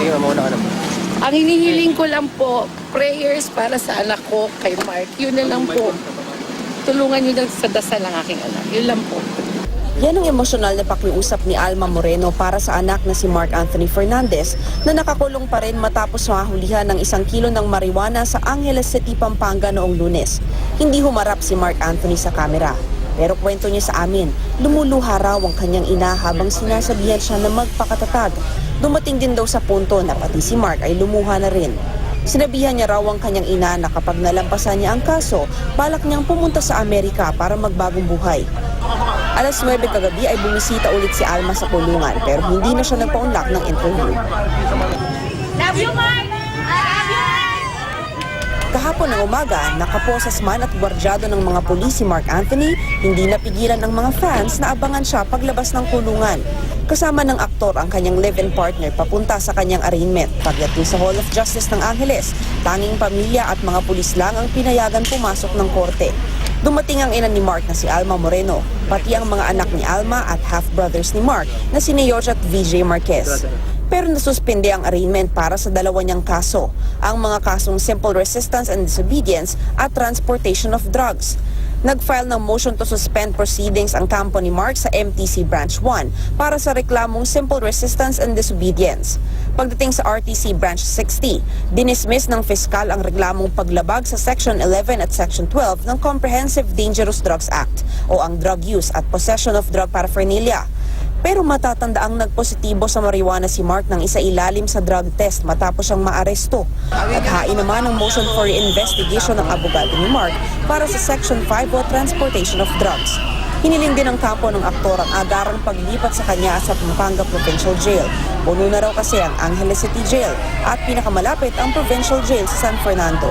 Sige, mauna ka na po. Ang hinihiling ko lang po, prayers para sa anak ko kay Mark. Yun na lang po. Tulungan niyo lang sa dasal ng aking anak. Yun lang po. Yan ang emosyonal na pakiusap ni Alma Moreno para sa anak na si Mark Anthony Fernandez na nakakulong pa rin matapos mahulihan ng isang kilo ng marijuana sa Angeles City, Pampanga noong lunes. Hindi humarap si Mark Anthony sa kamera. Pero kwento niya sa amin, lumuluha raw ang kanyang ina habang sinasabihan siya na magpakatatag. Dumating din daw sa punto na pati si Mark ay lumuha na rin. Sinabihan niya raw ang kanyang ina na kapag nalampasan niya ang kaso, balak niyang pumunta sa Amerika para magbagong buhay. Alas 9 kagabi ay bumisita ulit si Alma sa kulungan pero hindi na siya nagpa-unlock ng interview. Love you, Mark! I love you, Mark! Kahapon ng umaga, nakaposas man at gwardyado ng mga pulis si Mark Anthony, hindi napigilan ng mga fans na abangan siya paglabas ng kulungan. Kasama ng aktor ang kanyang live-in partner papunta sa kanyang arraignment. Pagdating sa Hall of Justice ng Angeles, tanging pamilya at mga pulis lang ang pinayagan pumasok ng korte. Dumating ang ina ni Mark na si Alma Moreno, pati ang mga anak ni Alma at half-brothers ni Mark na si Neoch at VJ Marquez. Pero nasuspende ang arraignment para sa dalawa niyang kaso, ang mga kasong simple resistance and disobedience at transportation of drugs. Nag-file ng motion to suspend proceedings ang kampo ni Mark sa MTC Branch 1 para sa reklamong simple resistance and disobedience. Pagdating sa RTC Branch 60, dinismiss ng fiskal ang reklamong paglabag sa Section 11 at Section 12 ng Comprehensive Dangerous Drugs Act o ang drug use at possession of drug paraphernalia. Pero matatanda ang nagpositibo sa marijuana si Mark nang isa ilalim sa drug test matapos siyang maaresto. At hain naman ang motion for investigation ng abogado ni Mark para sa Section 5 o Transportation of Drugs. Hiniling din ng kampo ng aktor ang agarang paglipat sa kanya sa Pampanga Provincial Jail. Puno na raw kasi ang Angeles City Jail at pinakamalapit ang Provincial Jail sa San Fernando.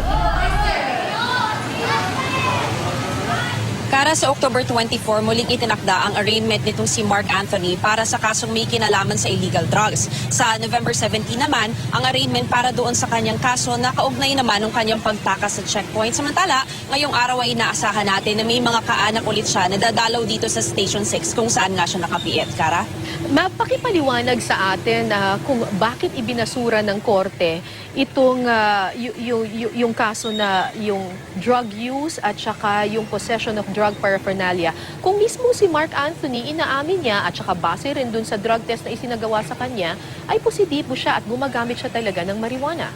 Kara sa October 24, muling itinakda ang arraignment nitong si Mark Anthony para sa kasong may kinalaman sa illegal drugs. Sa November 17 naman, ang arraignment para doon sa kanyang kaso na kaugnay naman ng kanyang pagtakas sa checkpoint. Samantala, ngayong araw ay inaasahan natin na may mga kaanak ulit siya na dadalaw dito sa Station 6 kung saan nga siya nakapiit. Kara? Mapakipaliwanag sa atin ah, kung bakit ibinasura ng korte itong ah, y- y- y- yung kaso na yung drug use at saka yung possession of drug paraphernalia. Kung mismo si Mark Anthony inaamin niya at saka base rin dun sa drug test na isinagawa sa kanya ay positibo siya at gumagamit siya talaga ng marijuana.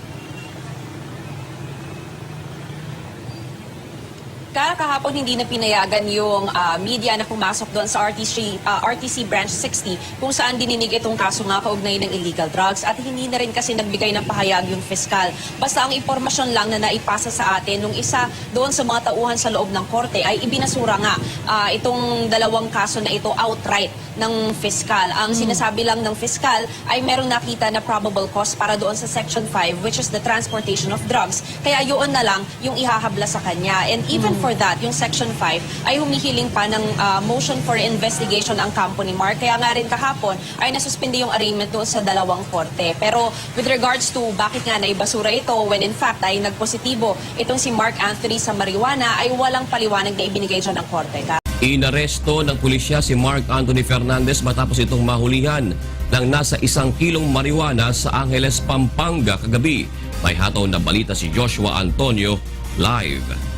Kara kahapon hindi na pinayagan yung ah, media na pumasok doon sa RTC, ah, RTC Branch 60 kung saan dininig itong kaso nga kaugnay ng illegal drugs at hindi na rin kasi nagbigay ng pahayag yung fiskal. Basta ang impormasyon lang na naipasa sa atin nung isa doon sa mga tauhan sa loob ng korte ay ibinasura nga ah, itong dalawang kaso na ito outright ng fiskal. Ang sinasabi lang ng fiskal ay merong nakita na probable cause para doon sa Section 5 which is the transportation of drugs. Kaya yun na lang yung ihahabla sa kanya. And even for that, yung Section 5 ay humihiling pa ng ah, motion for investigation ang kampo ni Mark. Kaya nga rin kahapon ay nasuspindi yung arraignment doon sa dalawang korte. Pero with regards to bakit nga naibasura ito when in fact ay nagpositibo itong si Mark Anthony sa marijuana ay walang paliwanag na ibinigay dyan ng korte. Inaresto ng pulisya si Mark Anthony Fernandez matapos itong mahulihan ng nasa isang kilong marijuana sa Angeles, Pampanga kagabi. May hataw na balita si Joshua Antonio live.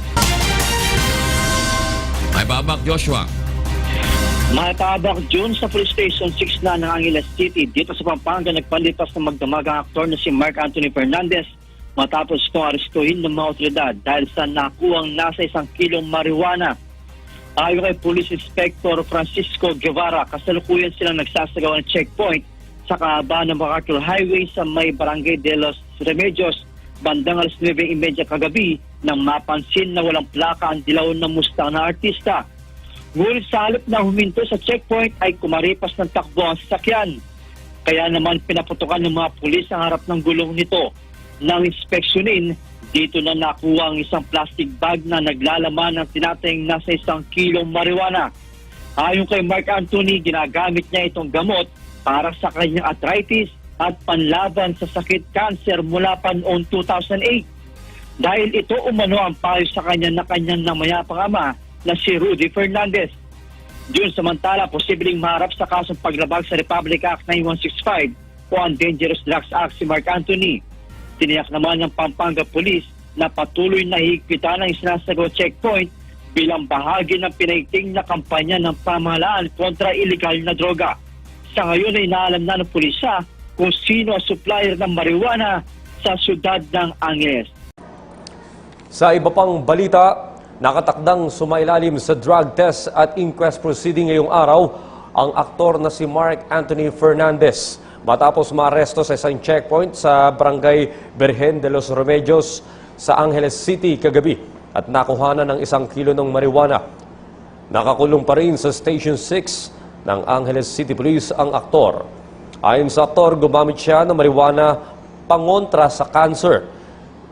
May babak Joshua. Matabak June sa Police Station 6 na ng Angeles City dito sa Pampanga nagpalipas ng magdamagang aktor na si Mark Anthony Fernandez matapos itong arestuhin ng mga otoridad dahil sa nakuwang nasa isang kilong marijuana. Ayon kay Police Inspector Francisco Guevara, kasalukuyan silang nagsasagawa ng checkpoint sa kahabaan ng MacArthur Highway sa may Barangay de los Remedios bandang alas 9.30 kagabi nang mapansin na walang plaka ang dilaw ng Mustang na artista. Ngunit sa halip na huminto sa checkpoint ay kumaripas ng takbo ang sasakyan. Kaya naman pinaputukan ng mga pulis ang harap ng gulong nito. Nang inspeksyonin, dito na nakuha ang isang plastic bag na naglalaman ng tinatayang nasa isang kilong marijuana. Ayon kay Mark Anthony, ginagamit niya itong gamot para sa kanyang arthritis at panlaban sa sakit cancer mula pa noong 2008. Dahil ito umano ang payo sa kanya na kanyang namayapang ama na si Rudy Fernandez. Yun samantala, posibleng maharap sa kasong paglabag sa Republic Act 9165 o ang Dangerous Drugs Act si Mark Anthony. Tiniyak naman ng Pampanga Police na patuloy na higpitan ang isinasagawa checkpoint bilang bahagi ng pinaiting na kampanya ng pamahalaan kontra illegal na droga. Sa ngayon ay inaalam na ng pulisya kung sino ang supplier ng marijuana sa siyudad ng Angeles. Sa iba pang balita, nakatakdang sumailalim sa drug test at inquest proceeding ngayong araw ang aktor na si Mark Anthony Fernandez matapos maaresto sa isang checkpoint sa barangay Berhen de los Remedios sa Angeles City kagabi at nakuhanan ng isang kilo ng marijuana. Nakakulong pa rin sa Station 6 ng Angeles City Police ang aktor. Ayon sa aktor, gumamit siya ng marijuana pangontra sa cancer.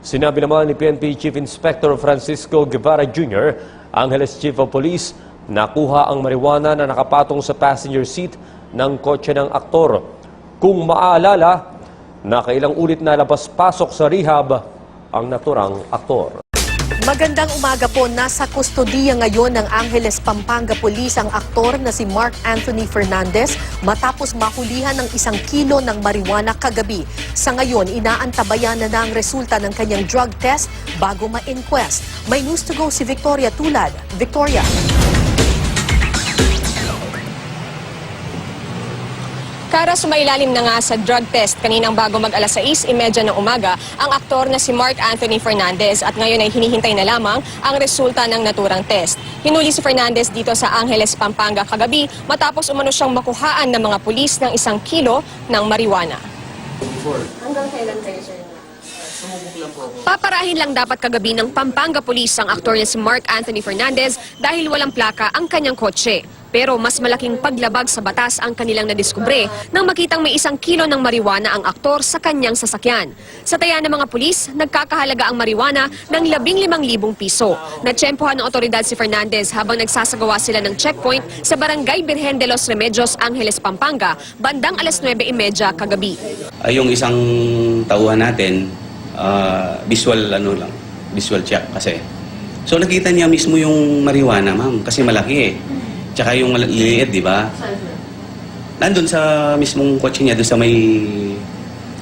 Sinabi naman ni PNP Chief Inspector Francisco Guevara Jr., Angeles Chief of Police, nakuha ang marijuana na nakapatong sa passenger seat ng kotse ng aktor. Kung maaalala, nakailang ulit na labas-pasok sa rehab ang naturang aktor. Magandang umaga po. Nasa kustodiya ngayon ng Angeles, Pampanga Police ang aktor na si Mark Anthony Fernandez matapos mahulihan ng isang kilo ng marijuana kagabi. Sa ngayon, inaantabayan na na ang resulta ng kanyang drug test bago ma-inquest. May news to go si Victoria Tulad. Victoria. Kara sumailalim na nga sa drug test kaninang bago mag alas 6.30 ng umaga ang aktor na si Mark Anthony Fernandez at ngayon ay hinihintay na lamang ang resulta ng naturang test. Hinuli si Fernandez dito sa Angeles, Pampanga kagabi matapos umano siyang makuhaan ng mga pulis ng isang kilo ng marijuana. Paparahin lang dapat kagabi ng Pampanga Police ang aktor na si Mark Anthony Fernandez dahil walang plaka ang kanyang kotse. Pero mas malaking paglabag sa batas ang kanilang nadiskubre nang makitang may isang kilo ng marijuana ang aktor sa kanyang sasakyan. Sa taya ng mga pulis, nagkakahalaga ang marijuana ng 15,000 piso. Natsyempohan ng otoridad si Fernandez habang nagsasagawa sila ng checkpoint sa Barangay Birhen de los Remedios, Angeles, Pampanga, bandang alas 9.30 kagabi. Ah, yung isang tauhan natin, ah, visual ano lang, visual check kasi. So nakita niya mismo yung marijuana, ma'am, kasi malaki eh. Tsaka yung liliit, di ba? Nandun sa mismong kotse niya, doon sa may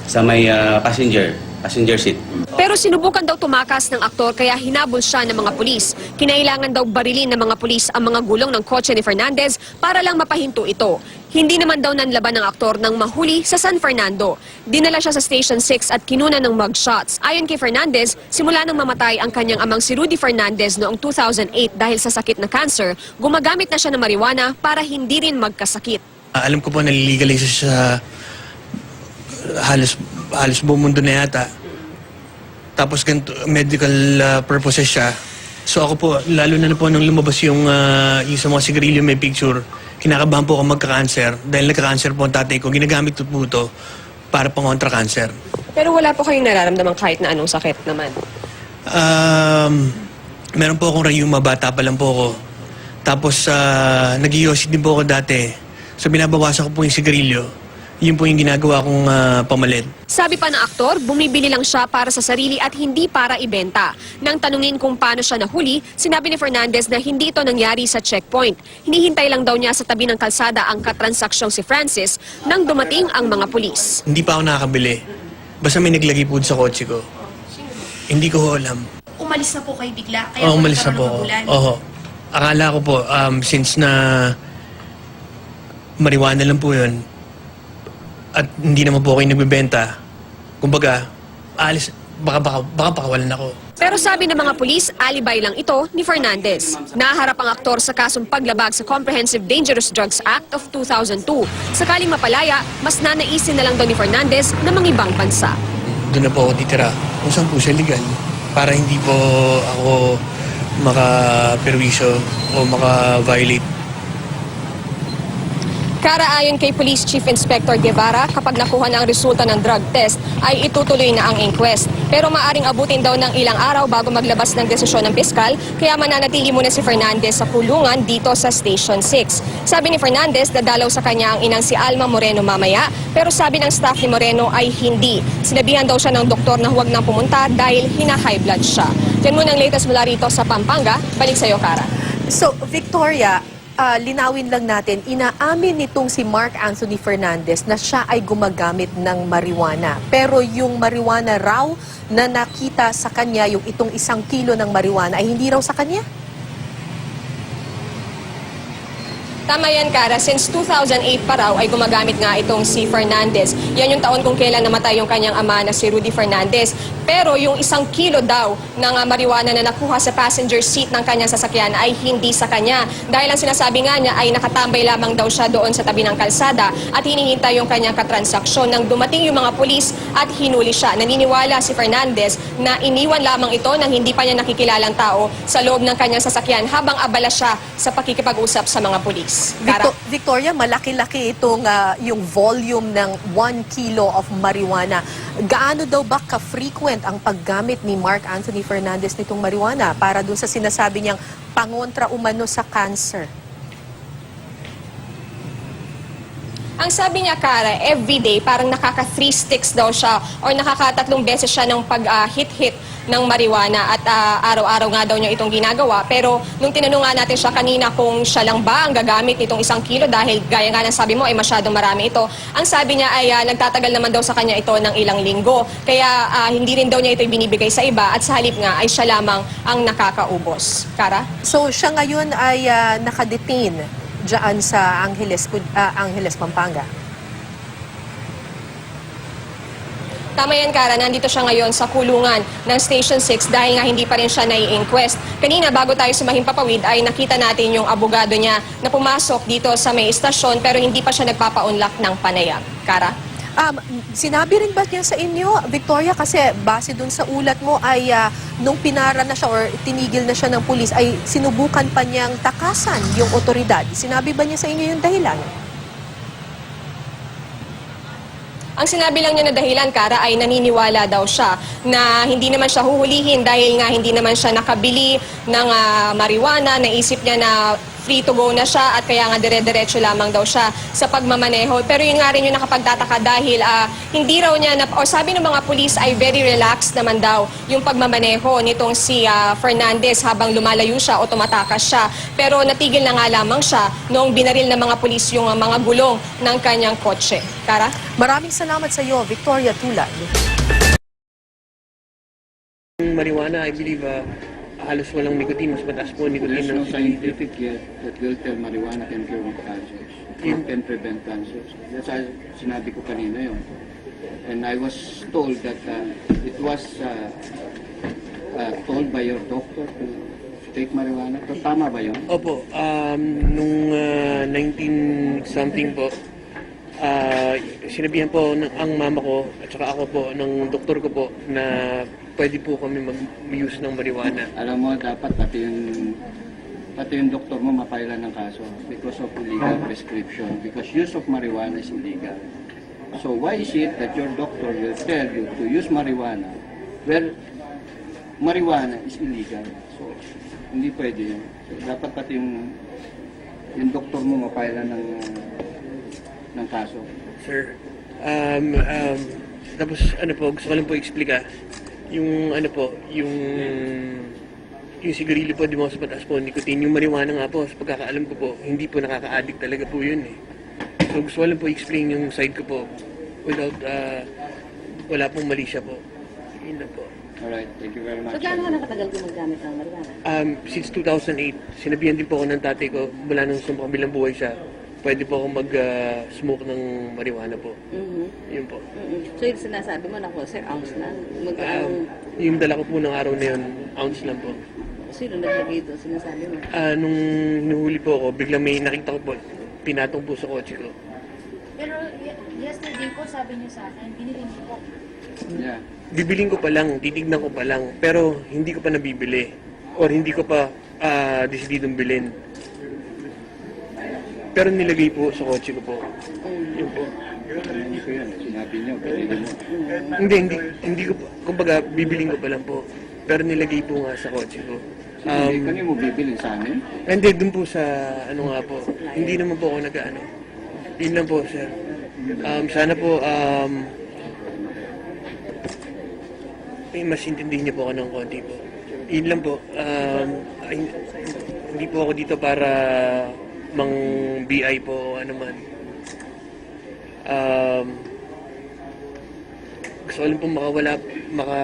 sa may ah, passenger, passenger seat. Pero sinubukan daw tumakas ng aktor kaya hinabol siya ng mga pulis. Kinailangan daw barilin ng mga pulis ang mga gulong ng kotse ni Fernandez para lang mapahinto ito. Hindi naman daw nanlaban ng aktor ng mahuli sa San Fernando. Dinala siya sa Station 6 at kinuna ng mugshots. Ayon kay Fernandez, simula nang mamatay ang kanyang amang si Rudy Fernandez noong 2008 dahil sa sakit na cancer, gumagamit na siya ng marijuana para hindi rin magkasakit. Ah, alam ko po nalilegalize siya sa halos halos buong mundo na yata. Tapos ganito, medical ah, purposes siya. So ako po, lalo na, na po nung lumabas yung, ah, yung sa mga sigarilyo may picture, kinakabahan po ako magka-cancer. Dahil nagka-cancer po ang tatay ko, ginagamit ko po ito para pangontra cancer. Pero wala po kayong nararamdaman kahit na anong sakit naman. Um, meron po akong rayuma, bata pa lang po ako. Tapos, uh, nag din po ako dati. So, binabawasan ko po yung sigarilyo. Yun po yung ginagawa kong ah, pamalit. Sabi pa ng aktor, bumibili lang siya para sa sarili at hindi para ibenta. Nang tanungin kung paano siya nahuli, sinabi ni Fernandez na hindi ito nangyari sa checkpoint. Hinihintay lang daw niya sa tabi ng kalsada ang katransaksyong si Francis nang dumating ang mga pulis. Hindi pa ako nakakabili. Basta may naglagay po sa kotse ko. Hindi ko alam. Umalis na po kayo bigla. Kaya Oo, umalis na po ako. Oo. Akala ko po, um, since na marijuana lang po yun, at hindi naman po ako yung nagbebenta, kumbaga, alis, baka, baka, baka pakawalan ako. Pero sabi ng mga pulis, alibay lang ito ni Fernandez. Naharap ang aktor sa kasong paglabag sa Comprehensive Dangerous Drugs Act of 2002. Sakaling mapalaya, mas nanaisin na lang daw ni Fernandez na mangibang bansa. Doon na po ako titira. Kung saan po siya legal. Para hindi po ako maka-perwisyo o maka-violate Kara ayon kay Police Chief Inspector Guevara, kapag nakuha na ang resulta ng drug test, ay itutuloy na ang inquest. Pero maaring abutin daw ng ilang araw bago maglabas ng desisyon ng piskal, kaya mananatili muna si Fernandez sa kulungan dito sa Station 6. Sabi ni Fernandez, dadalaw sa kanya ang inang si Alma Moreno mamaya, pero sabi ng staff ni Moreno ay hindi. Sinabihan daw siya ng doktor na huwag nang pumunta dahil hina-high blood siya. Yan muna ang latest mula rito sa Pampanga. Balik sa iyo, Kara. So, Victoria, ah, linawin lang natin, inaamin nitong si Mark Anthony Fernandez na siya ay gumagamit ng marijuana. Pero yung marijuana raw na nakita sa kanya, yung itong isang kilo ng marijuana, ay hindi raw sa kanya? Tama yan, Kara. Since 2008 pa raw ay gumagamit nga itong si Fernandez. Yan yung taon kung kailan namatay yung kanyang ama na si Rudy Fernandez. Pero yung isang kilo daw ng ah, marijuana na nakuha sa passenger seat ng kanyang sasakyan ay hindi sa kanya. Dahil ang sinasabi nga niya ay nakatambay lamang daw siya doon sa tabi ng kalsada at hinihintay yung kanyang katransaksyon. Nang dumating yung mga pulis at hinuli siya. Naniniwala si Fernandez na iniwan lamang ito ng hindi pa niya nakikilalang tao sa loob ng kanyang sasakyan habang abala siya sa pakikipag-usap sa mga pulis. Victo- Victoria, malaki-laki itong ah, yung volume ng 1 kilo of marijuana. Gaano daw ba ka-frequent ang paggamit ni Mark Anthony Fernandez nitong marijuana para dun sa sinasabi niyang pangontra umano sa cancer? Ang sabi niya, Kara, everyday, parang nakaka three sticks daw siya or nakakatatlong beses siya ng pag-hit-hit ng marijuana at ah, araw-araw nga daw niya itong ginagawa. Pero nung tinanong nga natin siya kanina kung siya lang ba ang gagamit nitong isang kilo dahil gaya nga ng sabi mo ay masyadong marami ito, ang sabi niya ay ah, nagtatagal naman daw sa kanya ito ng ilang linggo. Kaya ah, hindi rin daw niya ito binibigay sa iba at sa halip nga ay siya lamang ang nakakaubos. Kara? So siya ngayon ay ah, nakadetain dyan sa Angeles, ah, Angeles, Pampanga. Tama yan, Kara. Nandito siya ngayon sa kulungan ng Station 6 dahil nga hindi pa rin siya nai-inquest. Kanina, bago tayo sumahing papawid, ay nakita natin yung abogado niya na pumasok dito sa may istasyon pero hindi pa siya nagpapaunlak ng panayam. Kara? Um, sinabi rin ba niya sa inyo, Victoria, kasi base dun sa ulat mo ay ah, nung pinara na siya or tinigil na siya ng pulis ay sinubukan pa niyang takasan yung otoridad. Sinabi ba niya sa inyo yung dahilan? Ang sinabi lang niya na dahilan, Kara, ay naniniwala daw siya na hindi naman siya huhulihin dahil nga hindi naman siya nakabili ng ah, marijuana. Naisip niya na free to go na siya at kaya nga dire-diretso lamang daw siya sa pagmamaneho. Pero yun nga rin yung nakapagtataka dahil ah, hindi raw niya, na, o sabi ng mga pulis ay very relaxed naman daw yung pagmamaneho nitong si ah, Fernandez habang lumalayo siya o tumatakas siya. Pero natigil na nga lamang siya noong binaril ng mga pulis yung ah, mga gulong ng kanyang kotse. Kara? Maraming salamat sa iyo, Victoria Tulad. Yung marijuana, I believe, uh, halos walang nicotine. Mas mataas po ang nicotine There's ng no scientific yet that will tell marijuana can cure cancers. It can prevent cancers. That's why sinabi ko kanina yun. And I was told that uh, it was uh, uh, told by your doctor to take marijuana. So, tama ba yun? Opo, um, nung uh, 19 something po, ah, sinabihan po ng, ang mama ko at saka ako po ng doktor ko po na pwede po kami mag-use ng marijuana. Alam mo, dapat pati yung pati yung doktor mo mapailan ng kaso because of illegal prescription because use of marijuana is illegal. So why is it that your doctor will tell you to use marijuana well marijuana is illegal. So hindi pwede yun. So, dapat pati yung yung doktor mo mapailan ng ng kaso. Sir, um, um, tapos ano po, gusto ko lang po explica, yung ano po, yung yung sigarilyo po, di mo sa pataas po, nicotine, yung marijuana nga po, sa pagkakaalam ko po, hindi po nakaka-addict talaga po yun eh. So gusto ko lang po explain yung side ko po, without, uh, wala pong mali siya po. Yun lang po. Alright, thank you very much. So, gaano ka nakatagal gumagamit ng marijuana? Um, since 2008, sinabihan din po ako ng tatay ko, mula nung sa kabilang buhay siya, pwede po ako mag-smoke ng marijuana po. Mhm. Yun po. Mhm. So, yung sinasabi mo, naku, sir, ounce lang. Um, Magkano, yung dala ko po ng araw na yun, ounce lang po. sino naglagay ito, sinasabi mo? Ah, nung nuhuli po ako, biglang may nakita ko po, pinatong po sa kotse ko. Pero y- yesterday po, sabi niyo sa akin, binili niyo po. Yeah. Bibiling ko pa lang, titignan ko pa lang, pero hindi ko pa nabibili. Or hindi ko pa ah, desididong bilhin. Pero nilagay po sa kotse ko po. Yun po. Hindi ko yan. Sinabi niyo, mo. Hindi, hindi, hindi ko kumbaga, bibiling ko pa lang po. Pero nilagay po nga sa kotse ko. Hindi, Um, kanino mo bibilin sa amin? Hindi, dun po sa, ano nga po, hindi naman po ako nag-ano. Yun lang po, sir. Um, sana po, um, eh, mas intindihin niyo po ako ng konti po. Yun lang po, um, ay, hindi po ako dito para mang BI po o ano man. Um, gusto ko lang po makawala, maka,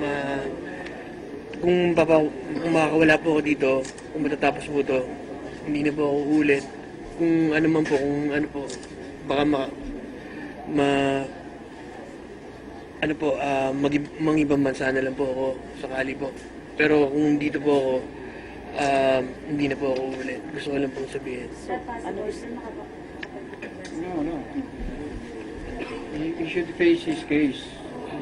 ma, kung, papa, kung makakawala po ako dito, kung matatapos po to, hindi na po ako ulit. Kung ano man po, kung ano po, baka ma, ma, ano po, ah, mag, mang ibang bansa na lang po ako sakali po. Pero kung dito po ako, um, hindi na po ako ulit. Gusto ko lang pong sabihin. No, no. He, he should face his case.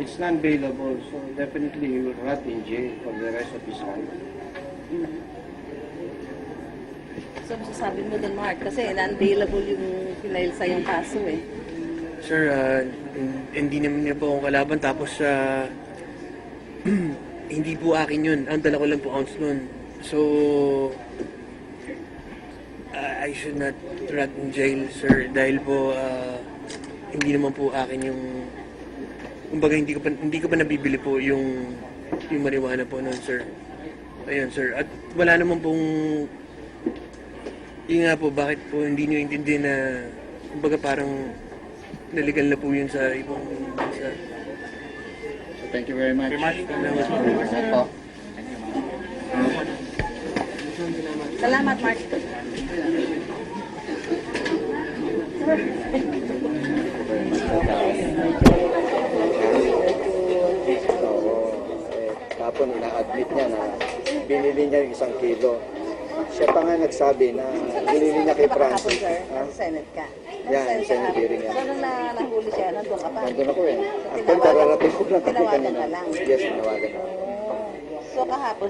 It's non-bailable, so definitely he will rot in jail for the rest of his life. So, masasabi mo dun, Mark, kasi non-bailable yung pinail sa yung kaso eh. Sir, ah, hin- hindi naman niya po akong kalaban tapos ah, hindi po akin yun. Ang dala ko lang po ounce nun. So, ah, I should not rot in jail, sir, dahil po ah, hindi naman po akin yung kumbaga hindi ko pa hindi ko pa nabibili po yung yung marijuana po noon, sir. Ayun, sir. At wala naman pong yun nga po, bakit po hindi nyo intindi na kumbaga parang naligal na po yun sa ibang bansa. So thank you very much. Salamat po. Salamat, Mark. Tapos ina-admit niya na binili niya yung isang kilo. Siya pa nga nagsabi na binili niya kay Francis. Ha? Senate ka. Yan, Senate hearing yan. So, nung na, nahuli siya, nandun ka pa. Nandun ako eh. Actually, kararating ko lang kasi kanina. Yes, tinawagan ako. So, kahapon,